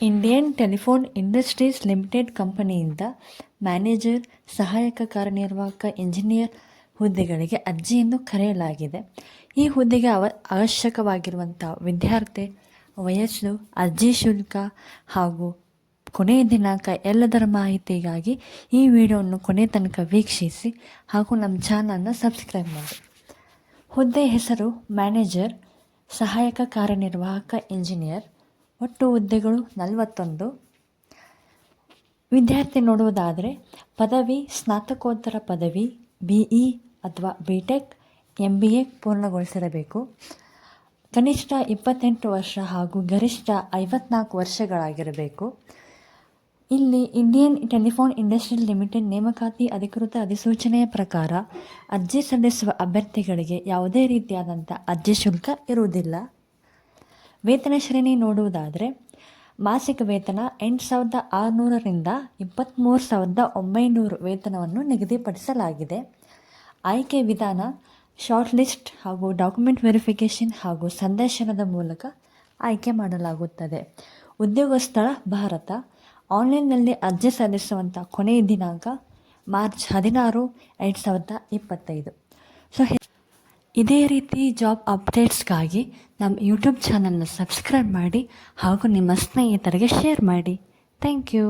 Indian telephone industries limited ಕಂಪನಿಯಿಂದ manager ಸಹಾಯಕ ಕಾರ್ಯನಿರ್ವಾಹಕ ಇಂಜಿನಿಯರ್ ಹುದ್ದೆಗಳಿಗೆ ಅರ್ಜಿಯನ್ನು ಕರೆಯಲಾಗಿದೆ. ಈ ಹುದ್ದೆಗೆ ಅವ ಅವಶ್ಯಕವಾಗಿರುವಂಥ ವಿದ್ಯಾರ್ಥಿ, ವಯಸ್ಸು, ಅರ್ಜಿ ಶುಲ್ಕ ಹಾಗೂ ಕೊನೆಯ ದಿನಾಂಕ ಎಲ್ಲದರ ಮಾಹಿತಿಗಾಗಿ ಈ ವಿಡಿಯೋವನ್ನು ಕೊನೆ ತನಕ ವೀಕ್ಷಿಸಿ ಹಾಗೂ ನಮ್ಮ ಚಾನಲ್ನ ಸಬ್ಸ್ಕ್ರೈಬ್ ಮಾಡಿ. ಹುದ್ದೆ ಹೆಸರು ಮ್ಯಾನೇಜರ್ ಸಹಾಯಕ ಕಾರ್ಯನಿರ್ವಾಹಕ ಇಂಜಿನಿಯರ್ ಒಟ್ಟು ಹುದ್ದೆಗಳು ನಲವತ್ತೊಂದು. ವಿದ್ಯಾರ್ಥಿ ನೋಡುವುದಾದರೆ, ಪದವಿ ಸ್ನಾತಕೋತ್ತರ ಪದವಿ, ಬಿ ಇ ಅಥವಾ B tech M B A ಪೂರ್ಣಗೊಳಿಸಿರಬೇಕು. ಕನಿಷ್ಠ ಇಪ್ಪತ್ತೆಂಟು ವರ್ಷ ಹಾಗೂ ಗರಿಷ್ಠ ಐವತ್ನಾಲ್ಕು ವರ್ಷಗಳಾಗಿರಬೇಕು. ಇಲ್ಲಿ ಇಂಡಿಯನ್ ಟೆಲಿಫೋನ್ ಇಂಡಸ್ಟ್ರಿಯಲ್ ಲಿಮಿಟೆಡ್ ನೇಮಕಾತಿ ಅಧಿಕೃತ ಅಧಿಸೂಚನೆಯ ಪ್ರಕಾರ, ಅರ್ಜಿ ಸಲ್ಲಿಸುವ ಅಭ್ಯರ್ಥಿಗಳಿಗೆ ಯಾವುದೇ ರೀತಿಯಾದಂಥ ಅರ್ಜಿ ಶುಲ್ಕ ಇರುವುದಿಲ್ಲ. ವೇತನ ಶ್ರೇಣಿ ನೋಡುವುದಾದರೆ, ಮಾಸಿಕ ವೇತನ ಎಂಟು ಸಾವಿರದ ಆರುನೂರರಿಂದ ಇಪ್ಪತ್ತ್ಮೂರು ಸಾವಿರದ ಒಂಬೈನೂರು ವೇತನವನ್ನು ನಿಗದಿಪಡಿಸಲಾಗಿದೆ. ಆಯ್ಕೆ ವಿಧಾನ ಶಾರ್ಟ್ ಲಿಸ್ಟ್ ಹಾಗೂ ಡಾಕ್ಯುಮೆಂಟ್ ವೆರಿಫಿಕೇಷನ್ ಹಾಗೂ ಸಂದರ್ಶನದ ಮೂಲಕ ಆಯ್ಕೆ ಮಾಡಲಾಗುತ್ತದೆ. ಉದ್ಯೋಗ ಸ್ಥಳ ಭಾರತ, ಆನ್ಲೈನ್ನಲ್ಲಿ ಅರ್ಜಿ ಸಲ್ಲಿಸುವಂಥ ಕೊನೆಯ ದಿನಾಂಕ ಮಾರ್ಚ್ ಹದಿನಾರು ಎರಡು ಸಾವಿರದ ಇಪ್ಪತ್ತೈದು. ಸೊ ಇದೇ ರೀತಿ ಜಾಬ್ ಅಪ್ಡೇಟ್ಸ್ಗಾಗಿ ನಮ್ಮ ಯೂಟ್ಯೂಬ್ ಚಾನಲ್ನ ಸಬ್ಸ್ಕ್ರೈಬ್ ಮಾಡಿ ಹಾಗೂ ನಿಮ್ಮ ಸ್ನೇಹಿತರಿಗೆ ಶೇರ್ ಮಾಡಿ. Thank you